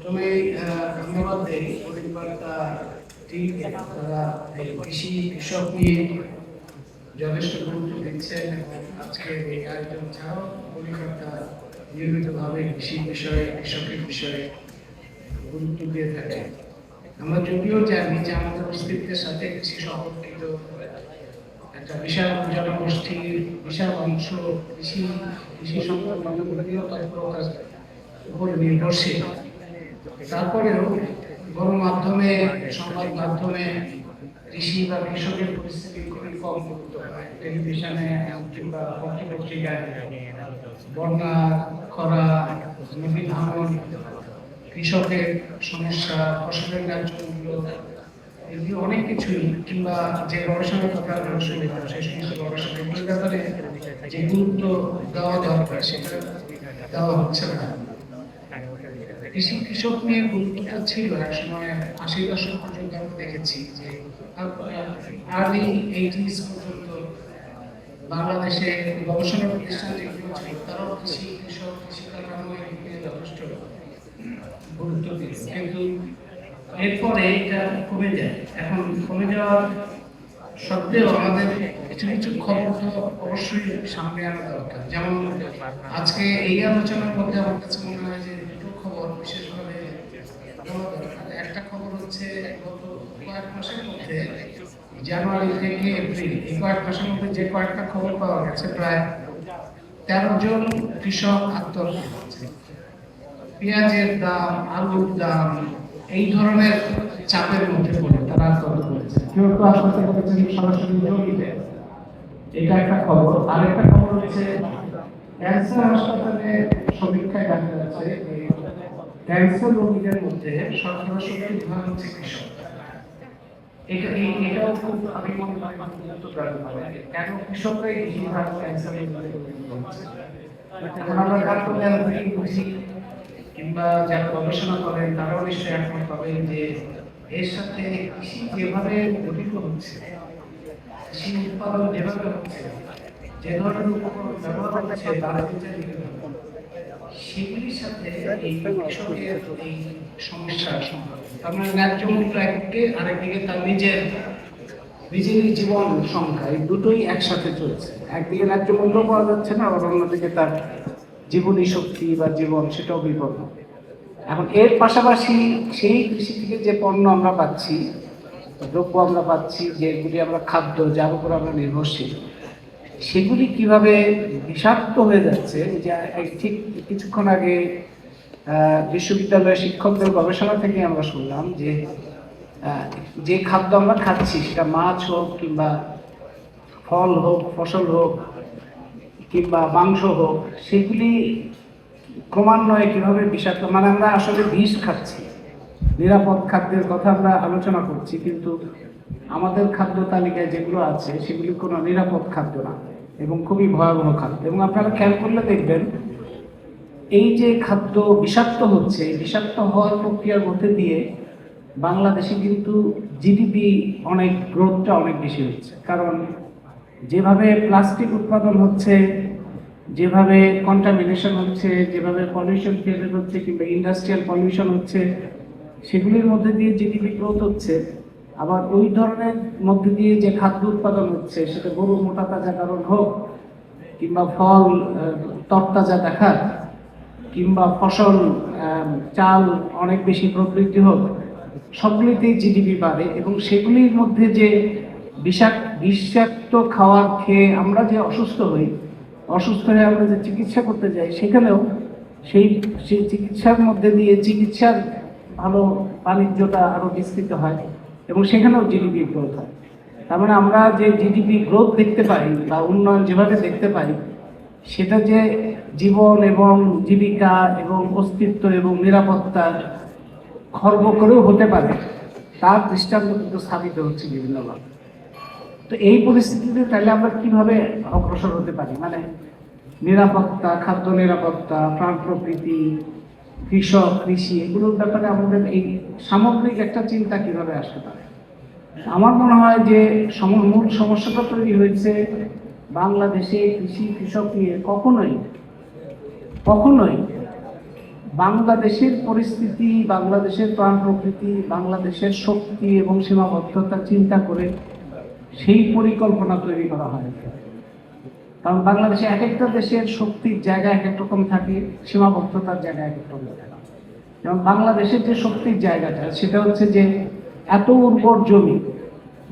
প্রথমে ধন্যবাদ দেই পরিবারটা, ঠিক, তারা এই কৃষি কৃষক নিয়ে যথেষ্ট গুরুত্ব দিচ্ছেন আজকে এই আয়োজন ছাড়াও পরিবারটা নিয়মিতভাবে কৃষি বিষয়ে, কৃষকের বিষয়ে গুরুত্ব দিয়ে থাকে। আমরা যদিও জানি যে আমাদের অস্তিত্বের সাথে কৃষি সম্পর্কিত একটা বিশাল জনগোষ্ঠীর বিশাল অংশ কৃষি কৃষি সম্পর্কিত তৎপরতার উপর নির্ভরশীল। তারপরেও গণমাধ্যমে সংবাদ মাধ্যমে কৃষি বা কৃষকের পরিস্থিতি খুবই কম গুরুত্ব টেলিভিশনে কিংবা পত্রপত্রিকায় বন্যা, খরা নদী ভাঙন, কৃষকের সমস্যা, ফসলের ন্যায্য মূল্য, এগুলো অনেক কিছুই কিংবা যে গবেষণার কথা সেই সমস্ত গবেষণা যে গুরুত্ব দেওয়া দরকার, সেটা দেওয়া হচ্ছে না। কৃষি কৃষক নিয়ে গুরুত্বটা ছিল এক সময়, আশি দশক পর্যন্ত আমরা দেখেছি যে আর্লি এইটিস পর্যন্ত বাংলাদেশে গবেষণা প্রতিষ্ঠান যেগুলো ছিল তারাও কৃষি, কৃষক, কৃষি কাঠামো যথেষ্ট গুরুত্ব দিত কিন্তু এরপরে এটা কমে যায়। এখন কমে যাওয়ার সত্ত্বেও আমাদের কিছু কিছু খবর তো অবশ্যই সামনে আনা দরকার। যেমন আজকে এই আলোচনার মধ্যে আমার কাছে মনে হয় যে খবর বিশেষভাবে একটা খবর হচ্ছে জানুয়ারি থেকে এপ্রিল কয়েক মাসের মধ্যে যে কয়েকটা খবর পাওয়া গেছে, প্রায় তেরো জন কৃষক আত্মহত্যা করেছে। পেঁয়াজের দাম, আলুর দাম, এই ধরনের চাপের মধ্যে পড়ে তারা আত্মহত্যা করেছে। কেউ কেউ সরাসরি এটা একটা খবর। আর একটা খবর হচ্ছে, ক্যান্সার হাসপাতালে সমীক্ষায় দেখা যাচ্ছে ক্যান্সার রোগীদের মধ্যে শতকরা সত্তর ভাগ হচ্ছে কৃষক। এখন কিংবা যারা গবেষণা তারাও নিশ্চয়ই একমত পাবেন যে এর সাথে যেভাবে হচ্ছে, কৃষি উৎপাদন যে ধরনের সেগুলির সাথে এই কৃষকের এই সমস্যার তার মানে ন্যায্য মূল্য একদিকে আরেকদিকে তার নিজের নিজেরই জীবন সংখ্যা এই দুটোই একসাথে চলছে। একদিকে ন্যায্য মূল্য পাওয়া যাচ্ছে না আবার অন্যদিকে তার জীবনী শক্তি বা জীবন সেটাও বিপন্ন। এখন এর পাশাপাশি সেই কৃষি থেকে যে পণ্য আমরা পাচ্ছি দ্রব্য আমরা পাচ্ছি যেগুলি আমরা খাদ্য যার উপর আমরা নির্ভরশীল সেগুলি কীভাবে বিষাক্ত হয়ে যাচ্ছে, যে ঠিক কিছুক্ষণ আগে বিশ্ববিদ্যালয়ের শিক্ষকদের গবেষণা থেকে আমরা শুনলাম যে যে খাদ্য আমরা খাচ্ছি, সেটা মাছ হোক কিংবা ফল হোক, ফসল হোক, কিংবা মাংস হোক, সেগুলি ক্রমান্বয়ে কীভাবে বিষাক্ত মানে আমরা আসলে বিষ খাচ্ছি। নিরাপদ খাদ্যের কথা আমরা আলোচনা করছি, কিন্তু আমাদের খাদ্য তালিকায় যেগুলো আছে, সেগুলি কোনো নিরাপদ খাদ্য না এবং খুবই ভয়াবহ খাদ্য। এবং আপনারা খেয়াল করলে দেখবেন, এই যে খাদ্য বিষাক্ত হচ্ছে, বিষাক্ত হওয়ার প্রক্রিয়ার মধ্যে দিয়ে বাংলাদেশে কিন্তু জিডিপি অনেক গ্রোথটা অনেক বেশি হচ্ছে। কারণ যেভাবে প্লাস্টিক উৎপাদন হচ্ছে, যেভাবে কন্টামিনেশন হচ্ছে, যেভাবে পলিউশন ক্রিয়েটেড হচ্ছে কিংবা ইন্ডাস্ট্রিয়াল পলিউশন হচ্ছে, সেগুলির মধ্যে দিয়ে জিডিপি গ্রোথ হচ্ছে। আবার ওই ধরনের মধ্যে দিয়ে যে খাদ্য উৎপাদন হচ্ছে, সেটা গরু মোটা তাজা কারণ হোক, কিংবা ফল তরতাজা দেখার, কিংবা ফসল চাল অনেক বেশি প্রবৃদ্ধি হোক, সবগুলিতেই জিডিপি বাড়ে এবং সেগুলির মধ্যে যে বিষাক্ত বিষাক্ত খাওয়ার খেয়ে আমরা যে অসুস্থ হই, অসুস্থ হয়ে আমরা যে চিকিৎসা করতে যাই, সেখানেও সেই সেই চিকিৎসার মধ্যে দিয়ে চিকিৎসার ভালো বাণিজ্যটা আরও বিস্তৃত হয়। এবং সেখানেও জিডিপি গ্রোথ হয়। তার মানে আমরা যে জিডিপি গ্রোথ দেখতে পাই বা উন্নয়ন যেভাবে দেখতে পাই, সেটা যে জীবন এবং জীবিকা এবং অস্তিত্ব এবং নিরাপত্তার খর্ব করেও হতে পারে, তার দৃষ্টান্ত কিন্তু স্থাপিত হচ্ছে বিভিন্নভাবে তো এই পরিস্থিতিতে তাহলে আমরা কীভাবে অগ্রসর হতে পারি? মানে নিরাপত্তা, খাদ্য নিরাপত্তা, প্রাণ প্রকৃতি কৃষক, কৃষি, এগুলোর ব্যাপারে আমাদের এই সামগ্রিক একটা চিন্তা কীভাবে আসতে পারে? আমার মনে হয় যে মূল সমস্যাটা তৈরি হয়েছে বাংলাদেশে কৃষি কৃষক নিয়ে কখনোই কখনোই বাংলাদেশের পরিস্থিতি, বাংলাদেশের প্রাণ প্রকৃতি, বাংলাদেশের শক্তি এবং সীমাবদ্ধতা চিন্তা করে সেই পরিকল্পনা তৈরি করা হয়। কারণ বাংলাদেশে এক একটা দেশের শক্তির জায়গা এক এক রকম থাকে, সীমাবদ্ধতার জায়গা এক এক রকম থাকে। যেমন বাংলাদেশের যে শক্তির জায়গাটা, সেটা হচ্ছে যে এত উর্বর জমি,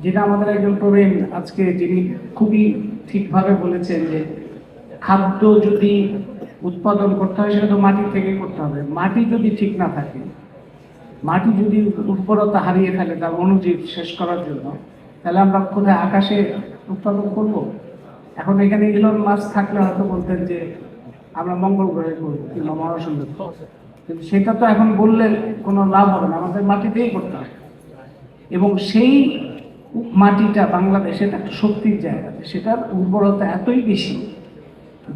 যেটা আমাদের একজন প্রবীণ আজকে যিনি খুবই ঠিকভাবে বলেছেন যে খাদ্য যদি উৎপাদন করতে হয়, সেটা তো মাটি থেকে করতে হবে। মাটি যদি ঠিক না থাকে, মাটি যদি উর্বরতা হারিয়ে ফেলে তার অনুজীব শেষ করার জন্য, তাহলে আমরা কোথায় আকাশে উৎপাদন করব? এখন এখানে ইলন মাস থাকলে হয়তো বলতেন যে, আমরা মঙ্গল গ্রহে কিংবা কিন্তু সেটা তো এখন বললে কোনো লাভ হবে না, আমাদের মাটিতেই করতে হবে এবং সেই মাটিটা বাংলাদেশের একটা শক্তির জায়গা, সেটার উর্বরতা এতই বেশি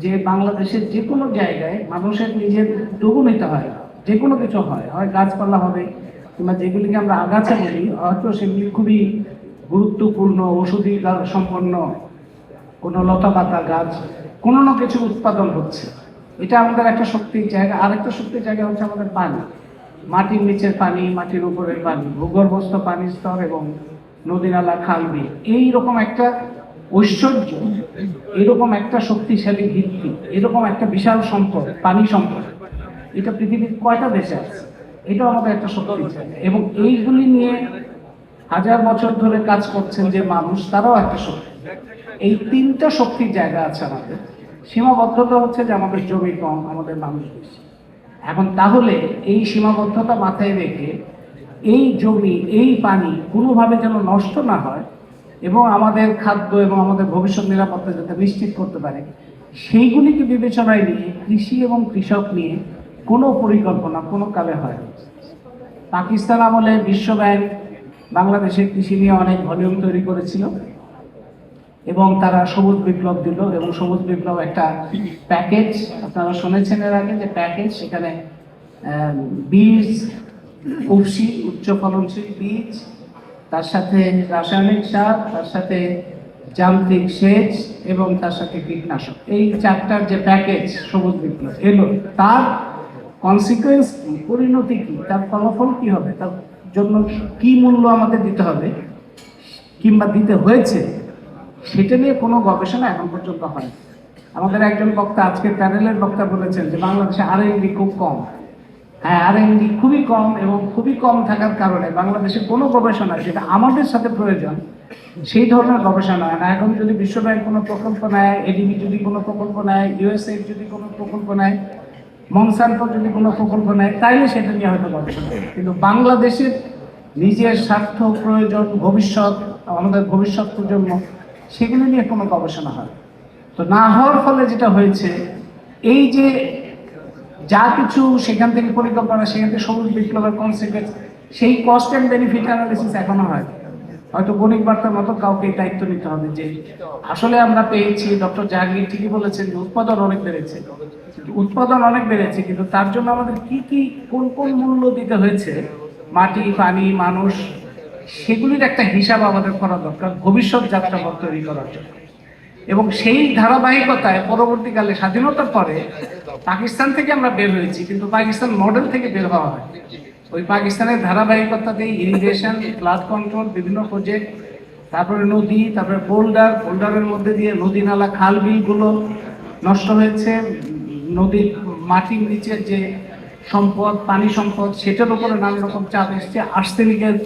যে বাংলাদেশের যে কোনো জায়গায় মানুষের নিজের উদ্যোগও নিতে হয়। যে কোনো কিছু হয় হয় গাছপালা হবে, কিংবা যেগুলিকে আমরা আগাছা বলি, হয়তো সেগুলি খুবই গুরুত্বপূর্ণ ওষুধি সম্পন্ন কোনো লতা পাতা গাছ, কোনো না কিছু উৎপাদন হচ্ছে। এটা আমাদের একটা শক্তির জায়গা। আরেকটা শক্তির জায়গা হচ্ছে আমাদের পানি। মাটির নিচের পানি, মাটির উপরের পানি, ভূগর্ভস্থ পানির স্তর এবং নদী নালা, খাল, বিল। এইরকম একটা ঐশ্বর্য, এরকম একটা শক্তিশালী ভিত্তি, এরকম একটা বিশাল সম্পদ, পানি সম্পদ। এটা পৃথিবীর কয়টা দেশে আছে? এটাও আমাদের একটা জায়গা। এবং এইগুলি নিয়ে হাজার বছর ধরে কাজ করছেন যে মানুষ, তারাও একটা শক্তি। এই তিনটা শক্তির জায়গা আছে আমাদের। সীমাবদ্ধতা হচ্ছে যে আমাদের জমি কম, আমাদের মানুষ বেশি। এখন তাহলে এই সীমাবদ্ধতা মাথায় রেখে এই জমি, এই পানি কোনোভাবে যেন নষ্ট না হয় এবং আমাদের খাদ্য এবং আমাদের ভবিষ্যৎ নিরাপত্তা যাতে নিশ্চিত করতে পারে, সেইগুলিকে বিবেচনায় নিয়ে কৃষি এবং কৃষক নিয়ে কোনো পরিকল্পনা কোনো কালে হয়। পাকিস্তান আমলে বিশ্ব ব্যাংক বাংলাদেশের কৃষি নিয়ে অনেক ভলিউম তৈরি করেছিল। এবং তারা সবুজ বিপ্লব দিল এবং সবুজ বিপ্লব একটা প্যাকেজ, আপনারা শুনেছেন এর আগে যে প্যাকেজ, সেখানে বীজ উফসি উচ্চ ফলনশীল বীজ, তার সাথে রাসায়নিক সার, তার সাথে যান্ত্রিক সেচ এবং তার সাথে কীটনাশক। এই চারটার যে প্যাকেজ, সবুজ বিপ্লব, এলো। তার কনসিকুয়েন্স কি? পরিণতি কি? তার ফলাফল কি হবে? তার জন্য কি মূল্য আমাদের দিতে হবে? কিংবা দিতে হয়েছে? সেটা নিয়ে কোনো গবেষণা এখন পর্যন্ত হয় আমাদের একজন বক্তা আজকে প্যানেলের বক্তা বলেছেন যে বাংলাদেশে আর খুব কম। হ্যাঁ আর খুবই কম এবং খুবই কম থাকার কারণে বাংলাদেশে কোনো গবেষণা যেটা আমাদের সাথে প্রয়োজন, সেই ধরনের গবেষণা হয় না। এখন যদি বিশ্বব্যাংক কোনো প্রকল্প নেয় এডিবি যদি কোনো প্রকল্প নেয় ইউএসএ যদি কোনো প্রকল্প নেয় মনসান্টো যদি কোনো প্রকল্প নেয়, তাইলে সেটা নিয়ে হয়তো গবেষণা কিন্তু বাংলাদেশের নিজের স্বার্থ, প্রয়োজন, ভবিষ্যৎ, আমাদের ভবিষ্যৎ প্রজন্ম সেগুলো নিয়ে কোনো গবেষণা হয়। তো না হওয়ার ফলে যেটা হয়েছে, এই যে যা কিছু সেখান থেকে পরিকল্পনা, সেখান থেকে সবুজ বিপ্লবের কনসিকুয়েন্স সেই কস্ট অ্যান্ড বেনিফিট অ্যানালিসিস এখনও হয়। হয়তো গণিক বার্তার মতো কাউকে দায়িত্ব নিতে হবে যে, আসলে আমরা পেয়েছি, ডক্টর জাহাঙ্গীর ঠিকই বলেছেন যে উৎপাদন অনেক বেড়েছে। উৎপাদন অনেক বেড়েছে, কিন্তু তার জন্য আমাদের কি কি, কোন কোন মূল্য দিতে হয়েছে? মাটি, পানি, মানুষ সেগুলির একটা হিসাব আমাদের করা দরকার, ভবিষ্যৎ যাত্রাপথ তৈরি করার জন্য। এবং সেই ধারাবাহিকতায় পরবর্তীকালে স্বাধীনতার পরে পাকিস্তান থেকে আমরা বের হয়েছি, কিন্তু পাকিস্তান মডেল থেকে বের হওয়া হয়। ওই পাকিস্তানের ধারাবাহিকতাতে ইরিগেশন ফ্লাড কন্ট্রোল বিভিন্ন প্রজেক্ট তারপরে নদী, তারপরে বোল্ডার বোল্ডারের মধ্যে দিয়ে নদী নালা, খাল বিলগুলো নষ্ট হয়েছে, নদীর মাটির নিচের যে সম্পদ, পানি সম্পদ, সেটার উপরে নানা রকম চাপ এসছে আর্সেনিকের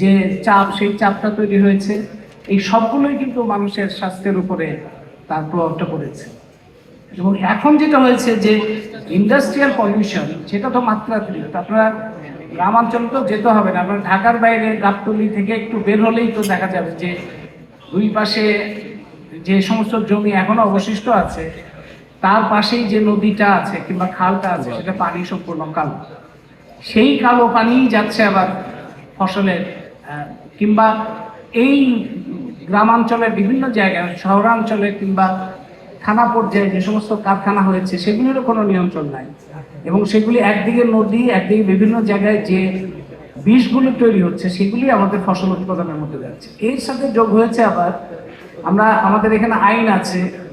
যে চাপ, সেই চাপটা তৈরি হয়েছে, এই সবগুলোই কিন্তু মানুষের স্বাস্থ্যের উপরে তার প্রভাবটা পড়েছে। এবং এখন যেটা হয়েছে যে ইন্ডাস্ট্রিয়াল পলিউশন সেটা তো মাত্রাতিরিক্ত। আপনারা গ্রামাঞ্চলে তো যেতে হবে না, আপনার ঢাকার বাইরে গাবতলি থেকে একটু বের হলেই তো দেখা যাবে যে দুই পাশে যে সমস্ত জমি এখনও অবশিষ্ট আছে, তার পাশেই যে নদীটা আছে কিংবা খালটা আছে, সেটা পানি সম্পূর্ণ কালো। সেই কালো পানি যাচ্ছে আবার ফসলের কিংবা এই গ্রামাঞ্চলের বিভিন্ন জায়গায়, শহরাঞ্চলে কিংবা থানা পর্যায়ে যে সমস্ত কারখানা হয়েছে, সেগুলিরও কোনো নিয়ন্ত্রণ নাই। এবং সেগুলি একদিকে নদী, একদিকে বিভিন্ন জায়গায় যে বিষগুলো তৈরি হচ্ছে, সেগুলি আমাদের ফসল উৎপাদনের মধ্যে যাচ্ছে। এর সাথে যোগ হয়েছে আবার, আমরা, আমাদের এখানে আইন আছে।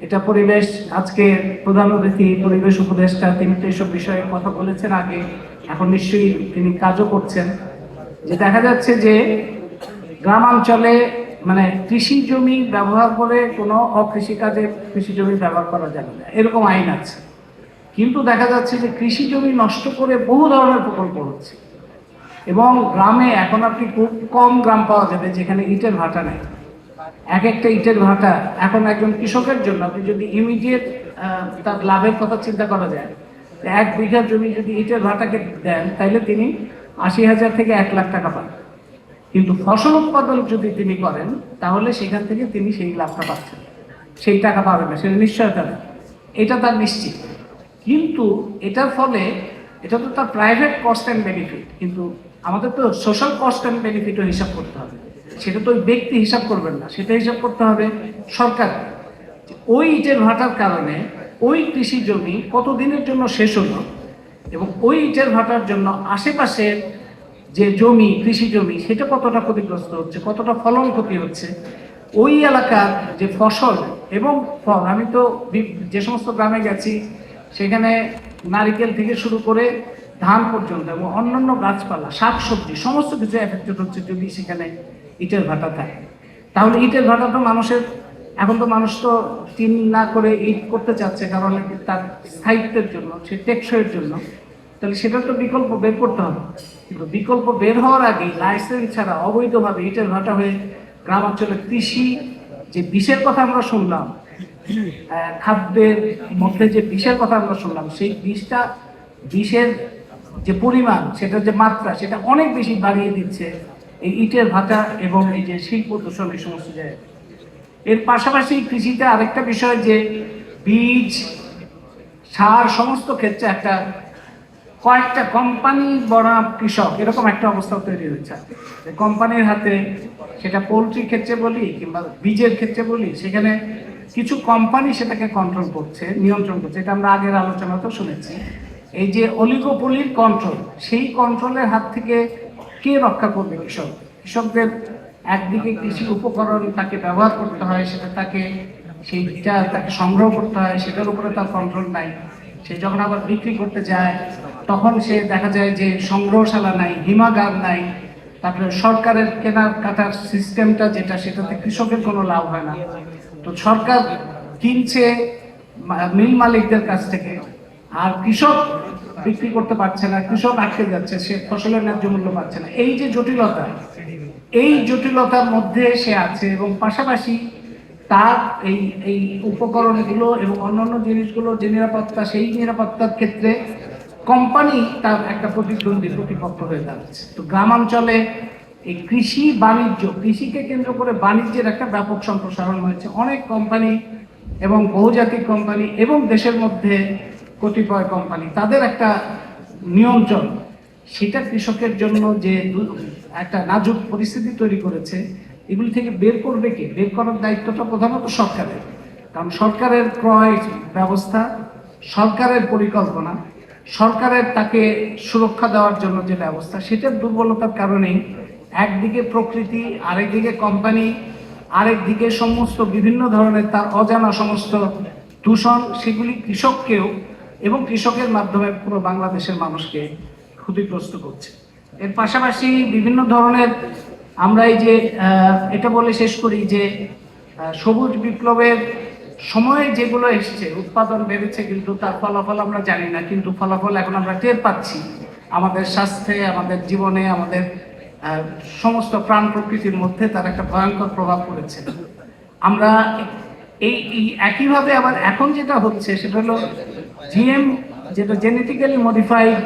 এটা পরিবেশ, আজকে প্রধান অতিথি, পরিবেশ উপদেষ্টা, তিনি তো এইসব বিষয়ে কথা বলেছেন আগে। এখন নিশ্চয়ই তিনি কাজও করছেন। যে দেখা যাচ্ছে যে গ্রামাঞ্চলে মানে কৃষি জমি ব্যবহার করে কোনো অকৃষি কাজে কৃষি জমি ব্যবহার করা যাবে না। এরকম আইন আছে। কিন্তু দেখা যাচ্ছে যে কৃষি জমি নষ্ট করে বহু ধরনের প্রকল্প হচ্ছে। এবং গ্রামে এখন আপনি খুব কম গ্রাম পাওয়া যাবে যেখানে ইটের ভাটা নেই। এক একটা ইটের ভাটা এখন একজন কৃষকের জন্য, আপনি যদি ইমিডিয়েট তার লাভের কথা চিন্তা করা যায়, এক বিঘা জমি যদি ইটের ভাটাকে দেন তাহলে তিনি আশি হাজার থেকে এক লাখ টাকা পান। কিন্তু ফসল উৎপাদন যদি তিনি করেন, তাহলে সেখান থেকে তিনি সেই লাভটা পাচ্ছেন। সেই টাকা পাবেন না, সেটা নিশ্চয়তা নেই। এটা তার নিশ্চিত। কিন্তু এটার ফলে এটা তো তার প্রাইভেট কস্ট অ্যান্ড বেনিফিট কিন্তু আমাদের তো সোশ্যাল কস্ট অ্যান্ড বেনিফিটও হিসাব করতে হবে। সেটা তো ওই ব্যক্তি হিসাব করবেন না, সেটা হিসাব করতে হবে সরকার। ওই ইটের ভাটার কারণে ওই কৃষি জমি কতদিনের জন্য শেষ হলো এবং ওই ইটের ভাটার জন্য আশেপাশের যে জমি, কৃষি জমি, সেটা কতটা ক্ষতিগ্রস্ত হচ্ছে, কতটা ফলন ক্ষতি হচ্ছে, ওই এলাকার যে ফসল এবং ফল, আমি তো যে সমস্ত গ্রামে গেছি, সেখানে নারিকেল থেকে শুরু করে ধান পর্যন্ত এবং অন্যান্য গাছপালা, শাকসবজি, সমস্ত কিছু এফেক্টেড হচ্ছে যদি সেখানে ইটের ভাটা থাকে। তাহলে ইটের ভাটা তো মানুষের, এখন তো মানুষ তো টিন না করে ইট করতে চাচ্ছে, কারণ তার স্থায়িত্বের জন্য, সে টেকসইয়ের জন্য। তাহলে সেটা তো বিকল্প বের করতে হবে। কিন্তু বিকল্প বের হওয়ার আগে লাইসেন্স ছাড়া অবৈধভাবে ইটের ভাটা হয়ে গ্রামাঞ্চলে কৃষি যে বিষের কথা আমরা শুনলাম খাদ্যের মধ্যে যে বিষের কথা আমরা শুনলাম, সেই বিষটা, বিষের যে পরিমাণ, সেটার যে মাত্রা, সেটা অনেক বেশি বাড়িয়ে দিচ্ছে এই ইটের ভাটা এবং এই যে শিল্প দূষণ এই সমস্ত জায়গায়। এর পাশাপাশি কৃষিতে আরেকটা বিষয় যে বীজ, সার, সমস্ত ক্ষেত্রে একটা কয়েকটা কোম্পানি বনাম কৃষক, এরকম একটা অবস্থা তৈরি হয়েছে। যে কোম্পানির হাতে সেটা পোলট্রির ক্ষেত্রে বলি কিংবা বীজের ক্ষেত্রে বলি, সেখানে কিছু কোম্পানি সেটাকে কন্ট্রোল করছে, নিয়ন্ত্রণ করছে। এটা আমরা আগের আলোচনাতেও শুনেছি। এই যে অলিগোপলির কন্ট্রোল সেই কন্ট্রোলের হাত থেকে কে রক্ষা করবে কৃষক? কৃষকদের একদিকে কৃষি উপকরণ তাকে ব্যবহার করতে হয়, সেটা তাকে সেইটা তাকে সংগ্রহ করতে হয়, সেটার উপরে তার কন্ট্রোল নাই। সে যখন আবার বিক্রি করতে যায় তখন সে দেখা যায় যে সংগ্রহশালা নাই, হিমাগার নাই, তারপরে সরকারের কেনার কাটার সিস্টেমটা যেটা, সেটাতে কৃষকের কোনো লাভ হয় না। তো সরকার কিনছে মিল মালিকদের কাছ থেকে, আর কৃষক বিক্রি করতে পারছে না, কৃষক আটকে যাচ্ছে, সে ফসলের ন্যায্য মূল্য পাচ্ছে না। এই যে জটিলতা, এই জটিলতার মধ্যে সে আছে এবং পাশাপাশি তার এই এই উপকরণগুলো এবং অন্যান্য জিনিসগুলো যে নিরাপত্তা, সেই নিরাপত্তার ক্ষেত্রে কোম্পানি তার একটা প্রতিদ্বন্দ্বী প্রতিপক্ষ হয়ে দাঁড়াচ্ছে। তো গ্রামাঞ্চলে এই কৃষি বাণিজ্য, কৃষিকে কেন্দ্র করে বাণিজ্যের একটা ব্যাপক সম্প্রসারণ হয়েছে। অনেক কোম্পানি এবং বহুজাতিক কোম্পানি এবং দেশের মধ্যে কতিপয় কোম্পানি, তাদের একটা নিয়ন্ত্রণ, সেটা কৃষকের জন্য যে একটা নাজুক পরিস্থিতি তৈরি করেছে, এগুলি থেকে বের করবে কে? বের করার দায়িত্বটা প্রধানত সরকারের। কারণ সরকারের ক্রয় ব্যবস্থা, সরকারের পরিকল্পনা সরকারের তাকে সুরক্ষা দেওয়ার জন্য যে ব্যবস্থা, সেটার দুর্বলতার কারণেই একদিকে প্রকৃতি, আরেকদিকে কোম্পানি আরেকদিকে সমস্ত বিভিন্ন ধরনের তার অজানা সমস্ত দূষণ, সেগুলি কৃষককেও এবং কৃষকের মাধ্যমে পুরো বাংলাদেশের মানুষকে ক্ষতিগ্রস্ত করছে। এর পাশাপাশি বিভিন্ন ধরনের আমরা এই যে এটা বলে শেষ করি যে সবুজ বিপ্লবের সময়ে যেগুলো এসছে, উৎপাদন বেড়েছে কিন্তু তার ফলাফল আমরা জানি না, কিন্তু ফলাফল এখন আমরা টের পাচ্ছি। আমাদের স্বাস্থ্যে, আমাদের জীবনে, আমাদের সমস্ত প্রাণ প্রকৃতির মধ্যে তার একটা ভয়ঙ্কর প্রভাব পড়েছে। আমরা এই এই একইভাবে আবার এখন যেটা হচ্ছে, সেটা হলো জিএম যেটা জেনেটিক্যালি মডিফাইড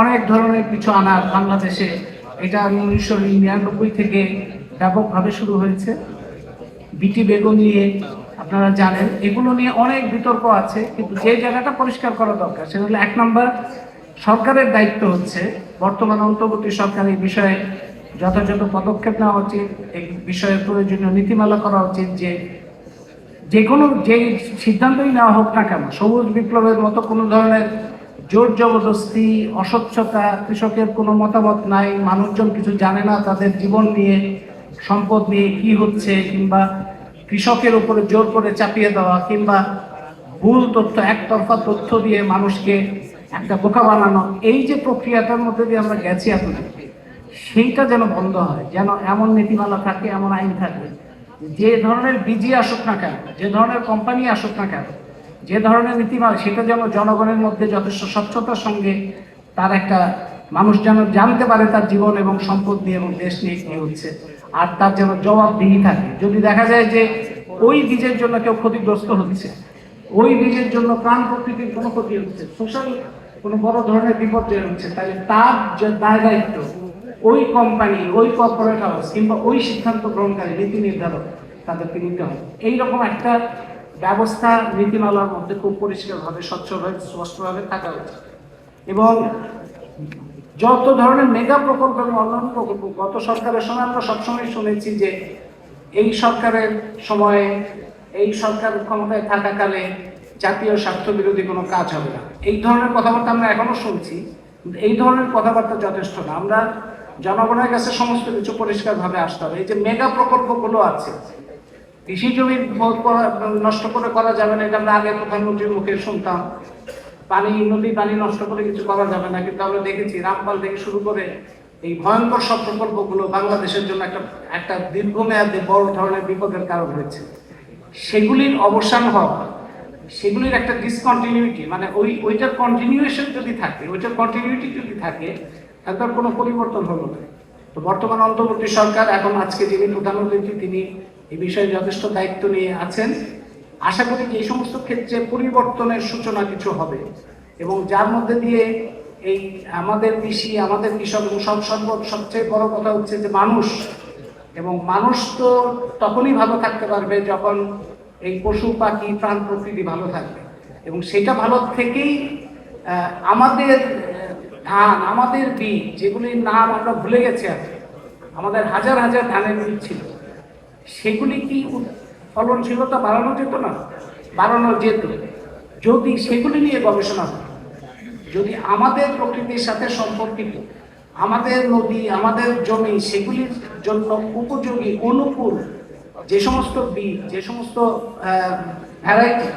অনেক ধরনের কিছু আনার বাংলাদেশে, এটা উনিশশো নিরানব্বই থেকে ব্যাপকভাবে শুরু হয়েছে। বিটি বেগুন নিয়ে, আপনারা জানেন, এগুলো নিয়ে অনেক বিতর্ক আছে, কিন্তু যে জায়গাটা পরিষ্কার করা দরকার, সেটা হলো এক নম্বর, সরকারের দায়িত্ব হচ্ছে, বর্তমান অন্তর্বর্তী সরকার এই বিষয়ে যথাযথ পদক্ষেপ নেওয়া উচিত, এই বিষয়ে প্রয়োজনীয় নীতিমালা করা উচিত যে যে কোনো যে সিদ্ধান্তই নেওয়া হোক না কেন, সবুজ বিপ্লবের মতো কোনো ধরনের জোর জবরদস্তি, অস্বচ্ছতা, কৃষকের কোনো মতামত নাই, মানুষজন কিছু জানে না, তাদের জীবন নিয়ে সম্পদ নিয়ে কি হচ্ছে কিংবা কৃষকের উপরে জোর করে চাপিয়ে দেওয়া কিংবা ভুল তথ্য, একতরফা তথ্য দিয়ে মানুষকে একটা বোকা বানানো, এই যে প্রক্রিয়াটার মধ্যে দিয়ে আমরা গেছি এতদিন সেইটা যেন বন্ধ হয়, যেন এমন নীতিমালা থাকে, এমন আইন থাকে, যে ধরনের বিজি আসুক না কেন, যে ধরনের কোম্পানি আসুক না কেন, যে ধরনের নীতিমালা, সেটা যেন জনগণের মধ্যে যথেষ্ট স্বচ্ছতার সঙ্গে তার একটা মানুষ যেন জানতে পারে তার জীবন এবং সম্পদ নিয়ে এবং দেশ নিয়ে কি হচ্ছে। আর তার যেন জবাবদিহি থাকে। যদি দেখা যায় যে ওই বীজের জন্য কেউ ক্ষতিগ্রস্ত হচ্ছে, ওই বীজের জন্য প্রাণ প্রকৃতির কোনো ক্ষতি হচ্ছে, সোশ্যাল কোনো বড় ধরনের বিপর্যয় হচ্ছে, তাহলে তার যে দায় দায়িত্ব, ওই কোম্পানি ওই কর্পোরেট হাউস কিংবা ওই সিদ্ধান্ত গ্রহণকারী, নীতি নির্ধারক, তাদেরকে নিতে হবে। এইরকম একটা ব্যবস্থা নীতিমালার মধ্যে খুব পরিষ্কারভাবে, স্বচ্ছভাবে স্পষ্টভাবে থাকা উচিত। এবং যত ধরনের মেগা প্রকল্প এবং অন্যান্য প্রকল্প, গত সরকারের সময় আমরা সবসময় শুনেছি যে এই সরকারের সময়ে, এই সরকার ক্ষমতায় থাকাকালে জাতীয় স্বার্থ বিরোধী কোনো কাজ হবে না। এই ধরনের কথাবার্তা আমরা এখনও শুনছি। এই ধরনের কথাবার্তা যথেষ্ট না। আমরা জনগণের কাছে সমস্ত কিছু পরিষ্কারভাবে আসতে হবে। এই যে মেগা প্রকল্পগুলো আছে, কৃষি জমি নষ্ট করে করা যাবে না, এটা আমরা আগে প্রধানমন্ত্রীর মুখে শুনতাম। পানি, নদী পানি নষ্ট করে কিছু করা যাবে না। কিন্তু আমরা দেখেছি, রামপাল থেকে শুরু করে এই ভয়ঙ্কর সব প্রকল্পগুলো বাংলাদেশের জন্য একটা একটা দীর্ঘমেয়াদে বড় ধরনের বিপদের কারণ হয়েছে। সেগুলির অবসান হওয়া সেগুলির একটা ডিসকন্টিনিউটি মানে ওই, ওইটার কন্টিনিউয়েশন যদি থাকে, ওইটার কন্টিনিউটি যদি থাকে, তাহলে তার কোনো পরিবর্তন হলো না। তো বর্তমান অন্তর্বর্তী সরকার, এখন আজকে যিনি প্রধানমন্ত্রী, তিনি এই বিষয়ে যথেষ্ট দায়িত্ব নিয়ে আছেন। আশা করি যে এই সমস্ত ক্ষেত্রে পরিবর্তনের সূচনা কিছু হবে এবং যার মধ্যে দিয়ে এই আমাদের কৃষি, আমাদের কৃষক এবং সব সবচেয়ে বড় কথা হচ্ছে যে মানুষ, এবং মানুষ তো তখনই ভালো থাকতে পারবে যখন এই পশু, পাখি, প্রাণ প্রকৃতি ভালো থাকবে। এবং সেটা ভালো থেকেই আমাদের, ধান, আমাদের বীজ, যেগুলির নাম আমরা ভুলে গেছি আজকে আমাদের হাজার হাজার ধানের বীজ ছিল, সেগুলি কি ফলনশীলতা বাড়ানো যেত না, বাড়ানো যেত। যদি সেগুলি নিয়ে গবেষণা হতো, যদি আমাদের প্রকৃতির সাথে সম্পর্কিত, আমাদের নদী, আমাদের জমি, সেগুলির জন্য উপযোগী, অনুকূল যে সমস্ত বীজ, যে সমস্ত ভ্যারাইটি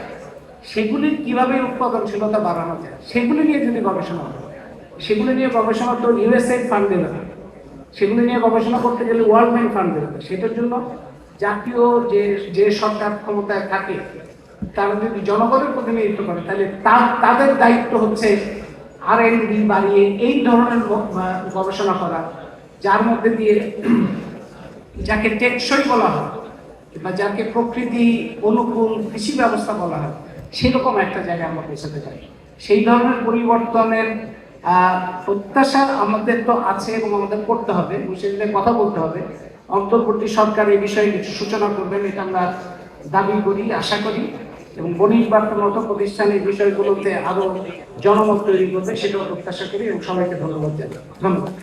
সেগুলির কীভাবে উৎপাদনশীলতা বাড়ানো যায়, সেগুলি নিয়ে যদি গবেষণা হয় সেগুলি নিয়ে গবেষণা তো ইউএসএড ফান্ড দেবে সেগুলি নিয়ে গবেষণা করতে গেলে ওয়ার্ল্ড ব্যাংক ফান্ড দেবে সেটার জন্য জাতীয় যে যে সরকার ক্ষমতায় থাকে, তারা যদি জনগণের প্রতিনিধিত্ব করে, তাহলে তাদের দায়িত্ব হচ্ছে আর এন ডি বাড়িয়ে এই ধরনের গবেষণা করা, যার মধ্যে দিয়ে যাকে টেকসই বলা হয় বা যাকে প্রকৃতি অনুকূল কৃষি ব্যবস্থা বলা হয়, সেরকম একটা জায়গায় আমরা পৌঁছাতে চাই। সেই ধরনের পরিবর্তনের প্রত্যাশা আমাদের তো আছে এবং আমাদের করতে হবে, এবং কথা বলতে হবে। অন্তর্বর্তী সরকার এই বিষয়ে কিছু সূচনা করবেন, এটা আমরা দাবি করি, আশা করি। এবং বণিক বার্তার মতো প্রতিষ্ঠান এই বিষয়গুলোতে আরও জনমত তৈরি করবে, সেটাও প্রত্যাশা করি এবং সবাইকে ধন্যবাদ জানাই। ধন্যবাদ।